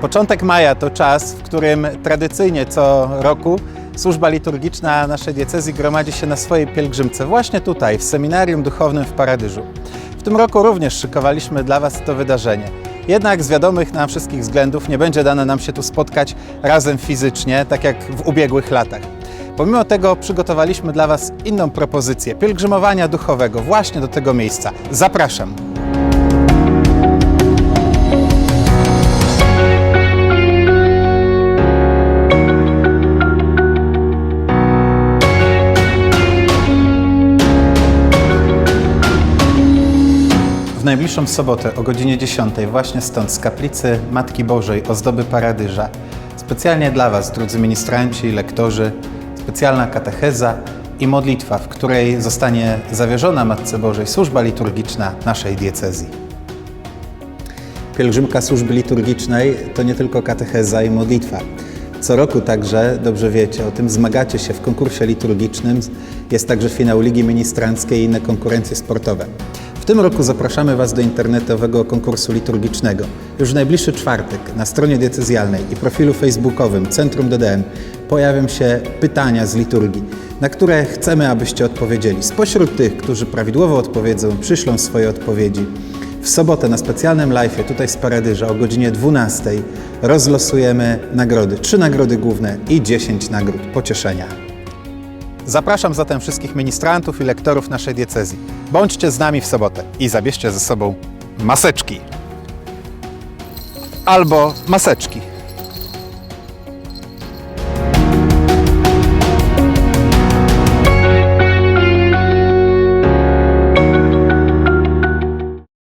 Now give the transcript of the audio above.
Początek maja to czas, w którym tradycyjnie co roku służba liturgiczna naszej diecezji gromadzi się na swojej pielgrzymce właśnie tutaj, w Seminarium Duchownym w Paradyżu. W tym roku również szykowaliśmy dla Was to wydarzenie. Jednak z wiadomych nam wszystkich względów nie będzie dane nam się tu spotkać razem fizycznie, tak jak w ubiegłych latach. Pomimo tego przygotowaliśmy dla Was inną propozycję pielgrzymowania duchowego właśnie do tego miejsca. Zapraszam! W najbliższą sobotę o godzinie 10 właśnie stąd z kaplicy Matki Bożej Ozdoby Paradyża specjalnie dla Was, drodzy ministranci i lektorzy, specjalna katecheza i modlitwa, w której zostanie zawierzona Matce Bożej służba liturgiczna naszej diecezji. Pielgrzymka służby liturgicznej to nie tylko katecheza i modlitwa. Co roku także, dobrze wiecie, o tym zmagacie się w konkursie liturgicznym. Jest także finał Ligi Ministranckiej i inne konkurencje sportowe. W tym roku zapraszamy Was do internetowego konkursu liturgicznego. Już w najbliższy czwartek na stronie diecezjalnej i profilu facebookowym Centrum DDM pojawią się pytania z liturgii, na które chcemy, abyście odpowiedzieli. Spośród tych, którzy prawidłowo odpowiedzą, przyślą swoje odpowiedzi. W sobotę na specjalnym live tutaj z Paradyża o godzinie 12 rozlosujemy nagrody. Trzy nagrody główne i 10 nagród pocieszenia. Zapraszam zatem wszystkich ministrantów i lektorów naszej diecezji. Bądźcie z nami w sobotę i zabierzcie ze sobą maseczki. Albo maseczki.